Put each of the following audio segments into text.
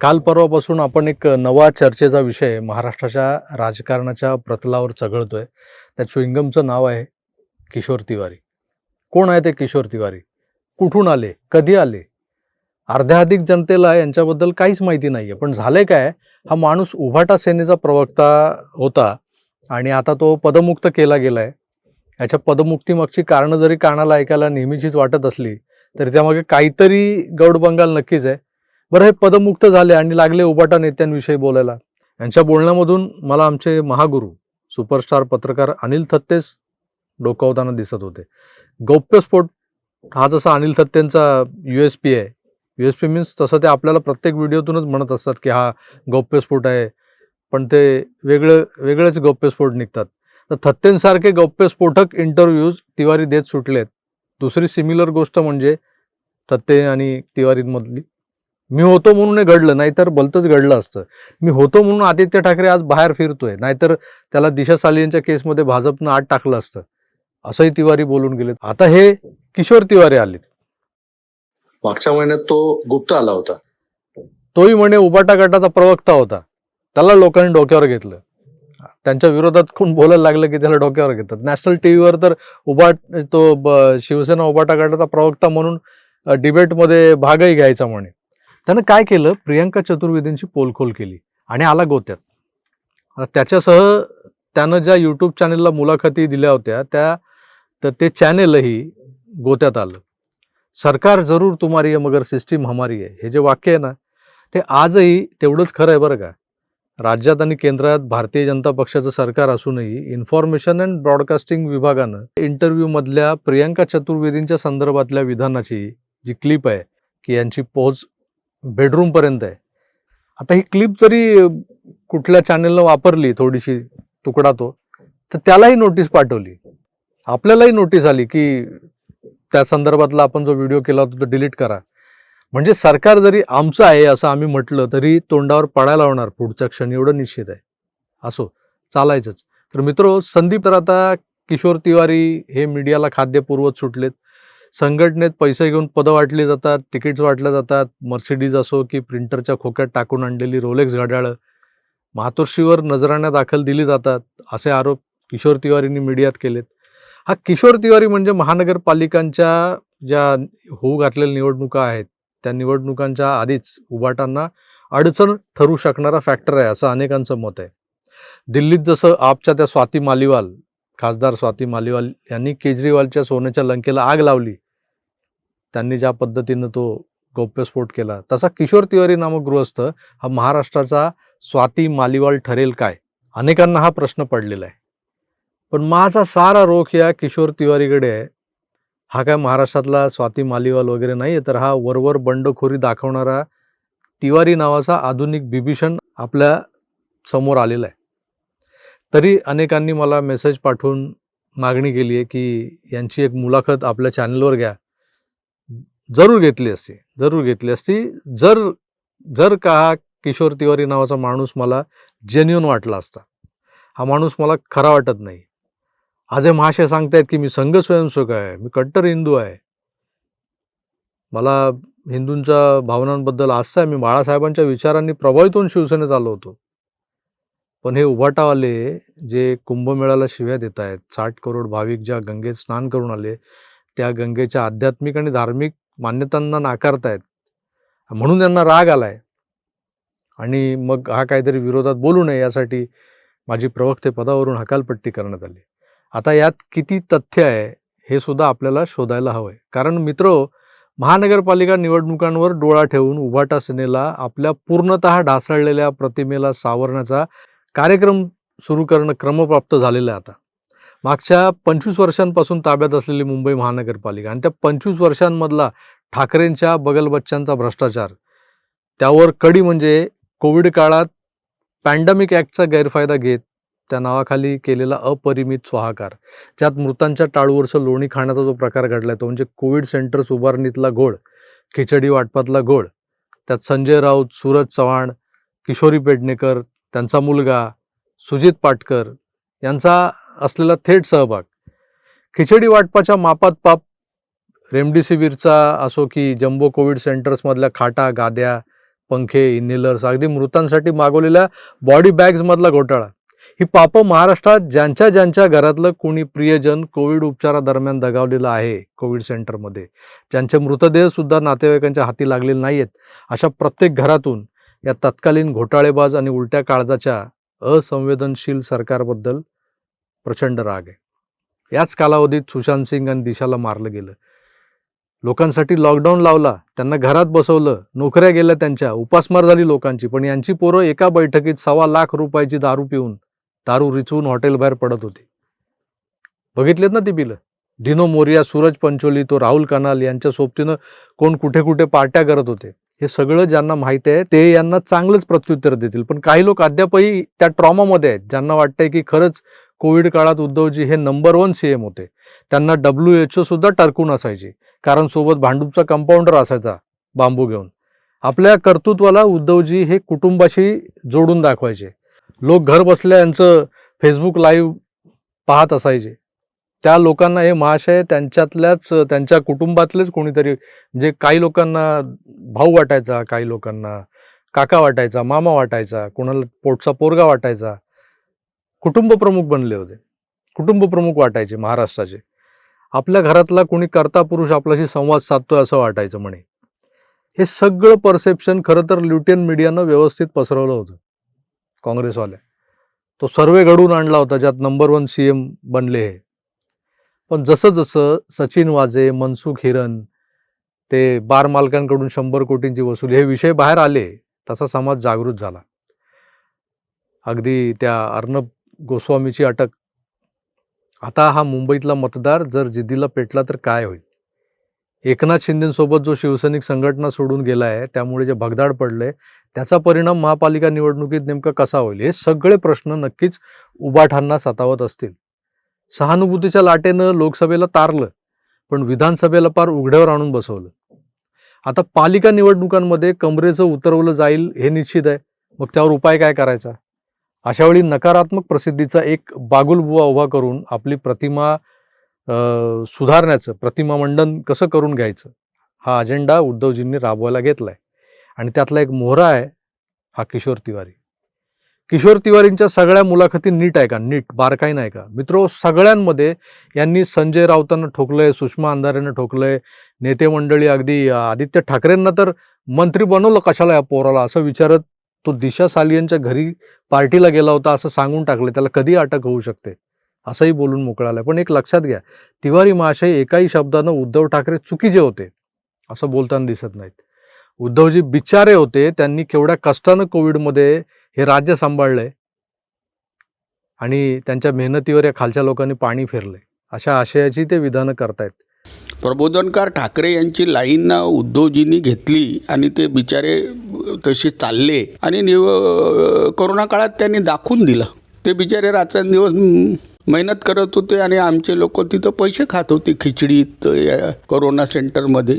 काल परवापासून आपण एक नवा चर्चेचा विषय महाराष्ट्राच्या राजकारणाच्या प्रतलावर चघळतोय. त्या च्विंगमचं नाव आहे किशोर तिवारी. कोण आहे ते किशोर तिवारी? कुठून आले? कधी आले? अर्ध्याधिक जनतेला यांच्याबद्दल काहीच माहिती नाही आहे पण झाले काय? हा माणूस उभाटा सेनेचा प्रवक्ता होता आणि आता तो पदमुक्त केला गेला आहे याच्या पदमुक्तीमागची कारणं जरी कानाला ऐकायला नेहमीचीच वाटत असली तरी त्यामागे काहीतरी गौड बंगाल नक्कीच आहे. बरं हे पदमुक्त झाले आणि लागले उबाटा नेत्यांविषयी बोलायला. यांच्या बोलण्यामधून मला आमचे महागुरू सुपरस्टार पत्रकार अनिल थत्तेच डोकावताना दिसत होते. गौप्यस्फोट हा जसा अनिल थत्तेंचा यू एस पी आहे. यू एस पी मीन्स तसं ते आपल्याला प्रत्येक व्हिडिओतूनच म्हणत असतात की हा गौप्यस्फोट आहे. पण ते वेगळं वेगळेच गौप्यस्फोट निघतात. तर थत्तेंसारखे गौप्यस्फोटक इंटरव्ह्यूज तिवारी देत सुटलेत. दुसरी सिमिलर गोष्ट म्हणजे थत्ते आणि तिवारींमधली मी होतो म्हणून हे घडलं नाहीतर भलतंच घडलं असतं. मी होतो म्हणून आदित्य ठाकरे आज बाहेर फिरतोय नाहीतर त्याला दिशा सालियांच्या केसमध्ये भाजपनं आत टाकलं असतं. असंही तिवारी बोलून गेले आता हे किशोर तिवारी आलेत. मागच्या महिन्यात तो गुप्ता आला होता. तोही म्हणे उबाटा गटाचा प्रवक्ता होता. त्याला लोकांनी डोक्यावर घेतलं. त्यांच्या विरोधात कोण बोलायला लागलं की त्याला डोक्यावर घेतात. नॅशनल टीव्हीवर तर उबाट तो शिवसेना उबाटा गटाचा प्रवक्ता म्हणून डिबेटमध्ये भागही घ्यायचा म्हणे. त्यानं काय केलं? प्रियंका चतुर्वेदींची पोलखोल केली आणि आला गोत्यात. त्याच्यासह त्यानं ज्या यूट्यूब चॅनेलला मुलाखती दिल्या होत्या त्या तर ते चॅनेलही गोत्यात आलं. सरकार जरूर तुम्हारी आहे मगर सिस्टीम हमारी आहे हे जे वाक्य आहे ना ते आजही तेवढंच खरं आहे बरं का. राज्यात आणि केंद्रात भारतीय जनता पक्षाचं सरकार असूनही इन्फॉर्मेशन अँड ब्रॉडकास्टिंग विभागानं इंटरव्ह्यूमधल्या प्रियंका चतुर्वेदींच्या संदर्भातल्या विधानाची जी क्लिप आहे की यांची पोहोच बेडरूमपर्यंत आहे. आता ही क्लिप जरी कुठल्या चॅनेलनं वापरली थोडीशी तुकडा तो तर त्यालाही नोटीस पाठवली. आपल्यालाही नोटीस आली की त्या संदर्भातला आपण जो व्हिडिओ केला होता तो डिलीट करा. म्हणजे सरकार जरी आमचं आहे असं आम्ही म्हटलं तरी तोंडावर पडायला होणार पुढच्या क्षणी एवढं निश्चित आहे. असो चालायचंच. तर मित्र संदीप तर आता किशोर तिवारी हे मीडियाला खाद्य पुरवत सुटलेत. संघटनेत पैसे घेऊन पदं वाटली जातात तिकीट्स वाटल्या जातात मर्सिडीज असो की प्रिंटरच्या खोक्यात टाकून आणलेली रोलेक्स घड्याळं मातोश्रीवर नजराण्या दाखल दिली जातात असे आरोप किशोर तिवारींनी मीडियात केलेत. हा किशोर तिवारी म्हणजे महानगरपालिकांच्या ज्या होऊ घातलेल्या निवडणुका आहेत त्या निवडणुकांच्या आधीच उभाटांना अडचण ठरू शकणारा फॅक्टर आहे असं अनेकांचं मत आहे. दिल्लीत जसं आपच्या त्या स्वाती मालिवाल खासदार स्वाती मालिवाल यांनी केजरीवालच्या सोन्याच्या लंकेला आग लावली. त्यांनी ज्या पद्धतीनं तो गौप्यस्फोट केला तसा किशोर तिवारी नामक गृहस्थ हा महाराष्ट्राचा स्वाती मालिवाल ठरेल काय? अनेकांना हा प्रश्न पडलेला आहे. पण माझा सारा रोख या किशोर तिवारीकडे आहे. हा काय महाराष्ट्रातला स्वाती मालिवाल वगैरे नाही आहे तर हा वरवर बंडखोरी दाखवणारा तिवारी नावाचा आधुनिक बिभीषण आपल्यासमोर आलेला आहे. तरी अनेकांनी मला मेसेज पाठवून मागणी केली आहे की यांची एक मुलाखत आपल्या चॅनलवर घ्या. जरूर घेतली असती जरूर घेतली असती. जर जर का हा किशोर तिवारी नावाचा माणूस मला जेन्युन वाटला असता. हा माणूस मला खरा वाटत नाही. आज हे महाशय सांगतायत की मी संघ स्वयंसेवक आहे मी कट्टर हिंदू आहे. मला हिंदूंच्या भावनांबद्दल आस्था आहे. मी बाळासाहेबांच्या विचारांनी प्रभावित होऊन शिवसेनेत आलो होतो. पण हे उभाटावाले जे कुंभमेळ्याला शिव्या देत आहेत साठ करोड भाविक ज्या गंगेत स्नान करून आले त्या गंगेच्या आध्यात्मिक आणि धार्मिक मान्यतांना नाकारतायत. म्हणून त्यांना राग आलाय. आणि मग हा काहीतरी विरोधात बोलू नये यासाठी माझी प्रवक्ते पदावरून हकालपट्टी करण्यात आली. आता यात किती तथ्य आहे हे सुद्धा आपल्याला शोधायला हवंय. कारण मित्र महानगरपालिका निवडणुकांवर डोळा ठेवून उभाटा सेनेला आपल्या पूर्णतः ढासळलेल्या प्रतिमेला सावरण्याचा कार्यक्रम सुरू करणं क्रमप्राप्त झालेलं आहे आता. मागच्या पंचवीस वर्षांपासून ताब्यात असलेली मुंबई महानगरपालिका आणि त्या पंचवीस वर्षांमधला ठाकरेंच्या बगलबच्च्यांचा भ्रष्टाचार त्यावर कडी म्हणजे कोविड काळात पॅन्डेमिक ॲक्टचा गैरफायदा घेत त्या नावाखाली केलेला अपरिमित स्वाहाकार ज्यात मृतांच्या टाळूवरचं लोणी खाण्याचा जो प्रकार घडलाय तो म्हणजे कोविड सेंटर्स उभारणीतला घोळ खिचडी वाटपातला घोळ त्यात संजय राऊत सूरज चव्हाण किशोरी पेडणेकर त्यांचा मुलगा सुजित पाटकर यांचा असलेला थेट सहभाग. खिचडी वाटपाच्या मापात पाप रेमडिसिवीरचा असो की जम्बो कोविड सेंटर्समधल्या खाटा गाद्या पंखे इन्हेलर्स अगदी मृतांसाठी मागवलेल्या बॉडी बॅग्समधला घोटाळा. ही पापं महाराष्ट्रात ज्यांच्या ज्यांच्या घरातलं कोणी प्रियजन कोविड उपचारादरम्यान दगावलेलं आहे कोविड सेंटरमध्ये ज्यांचे मृतदेह सुद्धा नातेवाईकांच्या हाती लागलेले नाही आहेत अशा प्रत्येक घरातून या तत्कालीन घोटाळेबाज आणि उलट्या काळजाच्या असंवेदनशील सरकारबद्दल प्रचंड राग आहे. याच कालावधीत सुशांत सिंग आणि दिशाला मारलं गेलं. लोकांसाठी लॉकडाऊन लावला त्यांना घरात बसवलं नोकऱ्या गेल्या त्यांच्या उपासमार झाली लोकांची पण यांची पोरं एका बैठकीत सव्वा लाख रुपयाची दारू पिऊन दारू रिचवून हॉटेल बाहेर पडत होती. बघितलेत ना ती बिलं? डिनो मोरिया सूरज पंचोली तो राहुल कनाल यांच्या सोबतीनं कोण कुठे कुठे पार्ट्या करत होते. हे सगळं ज्यांना माहिती आहे ते यांना चांगलंच प्रत्युत्तर देतील. पण काही लोक अद्यापही त्या ट्रॉमामध्ये आहेत. ज्यांना वाटतंय की खरंच कोविड काळात उद्धवजी हे नंबर वन सीएम होते. त्यांना डब्ल्यू एच ओ सुद्धा टरकून असायची. कारण सोबत भांडूपचा कंपाऊंडर असायचा बांबू घेऊन. आपल्या कर्तृत्वाला उद्धवजी हे कुटुंबाशी जोडून दाखवायचे. लोक घर बसल्या यांचं फेसबुक लाईव्ह पाहत असायचे. त्या लोकांना हे महाशय त्यांच्यातल्याच त्यांच्या कुटुंबातलेच कोणीतरी म्हणजे काही लोकांना भाऊ वाटायचा काही लोकांना काका वाटायचा मामा वाटायचा कोणाला पोटचा पोरगा वाटायचा. कुटुंब प्रमुख बनले होते. कुटुंब प्रमुख वाटायचे महाराष्ट्राचे. आपल्या घरातला कोणी कर्ता पुरुष आपल्याशी संवाद साधतोय असं वाटायचं म्हणे. हे सगळं परसेप्शन खरं तर ल्युटियन मीडियानं व्यवस्थित पसरवलं होतं. काँग्रेसवाल्या तो सर्वे घडवून आणला होता ज्यात नंबर वन सी एम बनले हे. पण जसं जसं सचिन वाजे मनसुख हिरन ते बार मालकांकडून शंभर कोटींची वसुली हे विषय बाहेर आले तसा समाज जागृत झाला. अगदी त्या अर्णब गोस्वामीची अटक. आता हा मुंबईतला मतदार जर जिद्दीला पेटला तर काय होईल? एकनाथ शिंदेसोबत जो शिवसैनिक संघटना सोडून गेलाय त्यामुळे जे भगदाड पडले त्याचा परिणाम महापालिका निवडणुकीत नेमका कसा होईल? हे सगळे प्रश्न नक्कीच उबाठांना सतावत असतील. सहानुभूतीच्या लाटेनं लोकसभेला तारलं पण विधानसभेला पार उघड्यावर आणून बसवलं. आता पालिका निवडणुकांमध्ये कमरेचं उतरवलं जाईल हे निश्चित आहे. मग त्यावर उपाय काय करायचा? अशा वेळी नकारात्मक प्रसिद्धीचा एक बागुलबुवा उभा करून आपली प्रतिमा सुधारण्याचं प्रतिमा मंडन कसं करून घ्यायचं? हा अजेंडा उद्धवजींनी राबवायला घेतलाय. आणि त्यातला एक मोहरा आहे हा किशोर तिवारी. किशोर तिवारींच्या सगळ्या मुलाखती नीट आहे का? नीट बारकाई नाही का? मित्रो सगळ्यांमध्ये यांनी संजय राऊतांना ठोकलंय सुषमा अंधारेनं ठोकलंय नेते मंडळी अगदी आदित्य ठाकरेंना तर मंत्री बनवलं कशाला या पोराला? असं विचारत तो दिशा सालियनच्या घरी पार्टीला गेला होता असं सांगून टाकलं त्याला कधी अटक होऊ शकते? असंही बोलून मोकळालाय. पण एक लक्षात घ्या तिवारी महाशय एकाही शब्दानं उद्धव ठाकरे चुकीचे होते असं बोलताना दिसत नाहीत. उद्धवजी बिचारे होते त्यांनी केवढ्या कष्टानं कोविडमध्ये हे राज्य सांभाळलंय आणि त्यांच्या मेहनतीवर या खालच्या लोकांनी पाणी फिरलंय. अशा आशयाची ते विधानं करतायत. प्रबोधनकार ठाकरे यांची लाईन उद्धवजींनी घेतली आणि ते बिचारे तसे चालले आणि निव कोरोना काळात त्यांनी दाखवून दिलं. ते बिचारे रात्रंदिवस मेहनत करत होते आणि आमचे लोक तिथं पैसे खात होते खिचडीत या कोरोना सेंटरमध्ये.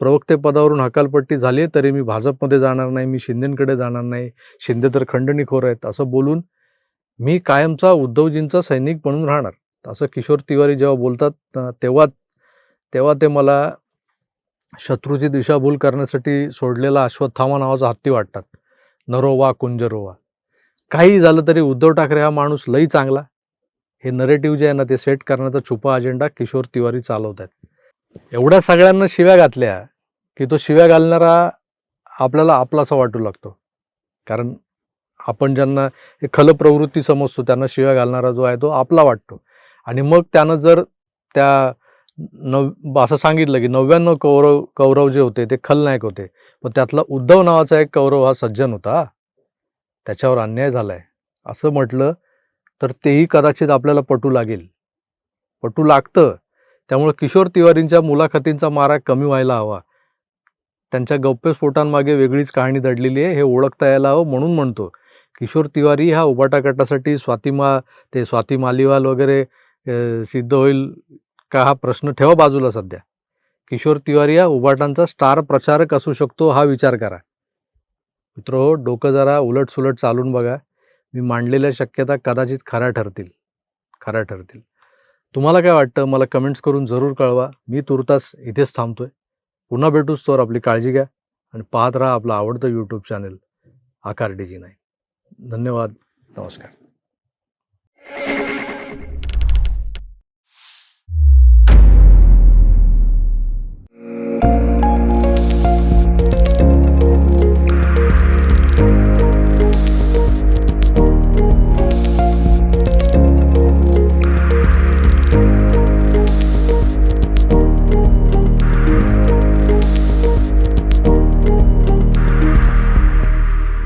प्रवक्ते पदावरून हकालपट्टी झाली तरी मी भाजपमध्ये जाणार नाही मी शिंदेकडे जाणार नाही शिंदे तर खंडणीखोर आहेत असं बोलून मी कायमचा उद्धवजींचा सैनिक म्हणून राहणार. असं किशोर तिवारी जेव्हा बोलतात तेव्हा तेव्हा ते मला शत्रूची दिशाभूल करण्यासाठी सोडलेला अश्वत्थामा नावाचा हत्ती वाटतात. नरोवा कुंजरोवा काही झालं तरी उद्धव ठाकरे हा माणूस लई चांगला. हे नरेटिव्ह जे आहे ना ते सेट करण्याचा छुपा अजेंडा किशोर तिवारी चालवत आहेत एवढ्या सगळ्यांना शिव्या घातल्या की तो शिव्या घालणारा आपल्याला आपलासा वाटू लागतो. कारण आपण ज्यांना हे खल प्रवृत्ती समजतो त्यांना शिव्या घालणारा जो आहे तो आपला वाटतो. आणि मग त्यानं जर त्या नव असं सांगितलं की नव्याण्णव कौरव कौरव जे होते ते खलनायक होते. पण त्यातला उद्धव नावाचा एक कौरव हा सज्जन होता. त्याच्यावर अन्याय झालाय. असं म्हटलं तर तेही कदाचित आपल्याला पटू लागेल. पटू लागतं. त्यामुळे किशोर तिवारींच्या मुलाखतींचा मारा कमी व्हायला हवा. त्यांच्या गौप्यस्फोटांमागे वेगळीच कहाणी दडलेली आहे हे ओळखता यायला हवं म्हणून म्हणतो. किशोर तिवारी हा उबाटा गटासाठी स्वातिमा ते स्वाती मालिवाल वगैरे सिद्ध होईल का हा प्रश्न ठेवा बाजूला सध्या. किशोर तिवारी हा उबाटांचा स्टार प्रचारक असू शकतो हा विचार करा. मित्र डोकं जरा उलटसुलट चालून बघा. मी मांडलेल्या शक्यता कदाचित खऱ्या ठरतील. खऱ्या ठरतील. तुम्हाला काय वाटतं? मला कमेंट्स करून जरूर कळवा. मी तुर्तास इथेच थांबतोय. पुन्हा भेटूच तर आपली काळजी घ्या आणि पाहत राहा आपलं आवडतं यूट्यूब चॅनेल आकार डिजी नाही धन्यवाद. नमस्कार.